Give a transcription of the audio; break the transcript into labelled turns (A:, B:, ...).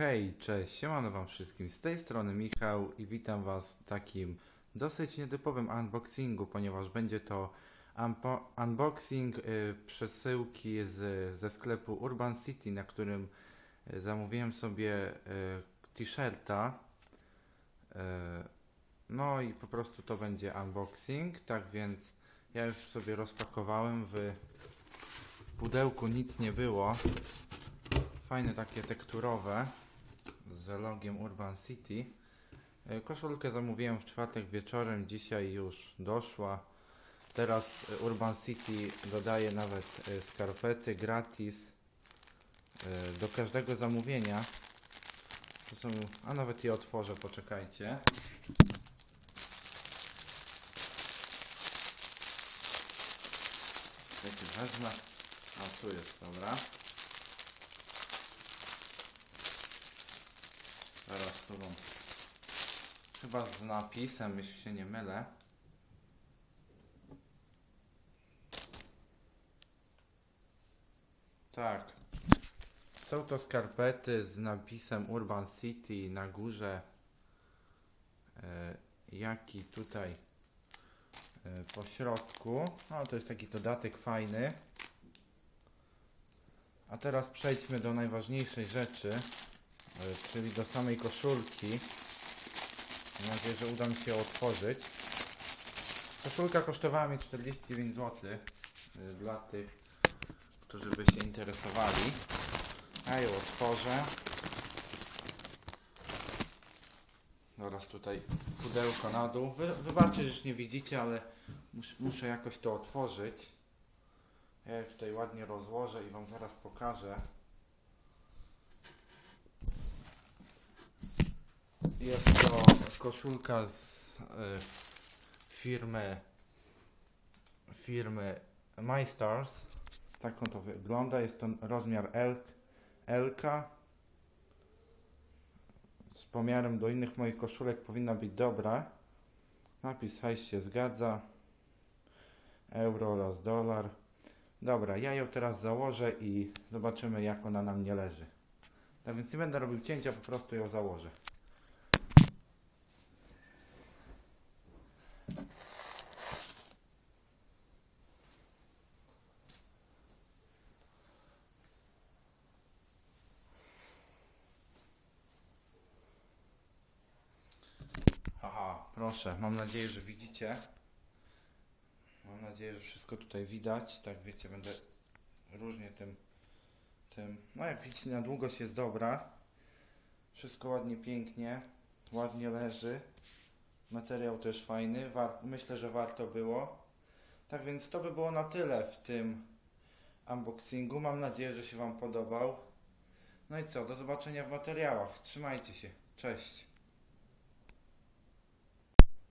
A: Hej, cześć, siemano wam wszystkim, z tej strony Michał i witam was w takim dosyć nietypowym unboxingu, ponieważ będzie to unboxing y, przesyłki z, ze sklepu Urban City, na którym y, zamówiłem sobie y, t-shirta. Y, no i po prostu to będzie unboxing, tak więc ja już sobie rozpakowałem w w pudełku nic nie było. Fajne takie tekturowe z logiem Urban City. E, Koszulkę zamówiłem w czwartek wieczorem, dzisiaj już doszła. Teraz Urban City dodaje nawet e, skarpety gratis e, do każdego zamówienia. To są, a nawet je otworzę, poczekajcie. Czekajcie, wezmę. A tu jest, dobra. Teraz mam. Chyba z napisem, jeśli się nie mylę. Tak. Są to skarpety z napisem Urban City na górze. E, jaki tutaj e, po środku. No to jest taki dodatek fajny. A teraz przejdźmy do najważniejszej rzeczy, czyli do samej koszulki. Mam nadzieję, że uda mi się otworzyć. Koszulka kosztowała mnie 49 zł. e, Dla tych, którzy by się interesowali. Ja ją otworzę. Teraz tutaj pudełko na dół. Wy, wybaczcie, że już nie widzicie, ale mus, muszę jakoś to otworzyć. Ja je tutaj ładnie rozłożę i Wam zaraz pokażę. Jest to koszulka z y, firmy firmy MyStars. Tak on to wygląda. Jest to rozmiar L, LK. Z pomiarem do innych moich koszulek powinna być dobra. Napis hajs się zgadza. Euro oraz dolar. Dobra, ja ją teraz założę i zobaczymy jak ona na mnie leży. Tak więc nie będę robił cięcia, po prostu ją założę. Aha, proszę, mam nadzieję, że widzicie. Mam nadzieję, że wszystko tutaj widać. Tak wiecie, będę różnie tym, tym. No jak widzicie, na długość jest dobra. Wszystko ładnie, pięknie, ładnie leży. Materiał też fajny. War myślę, że warto było. Tak więc to by było na tyle w tym unboxingu. Mam nadzieję, że się Wam podobał. No i co, do zobaczenia w materiałach. Trzymajcie się. Cześć.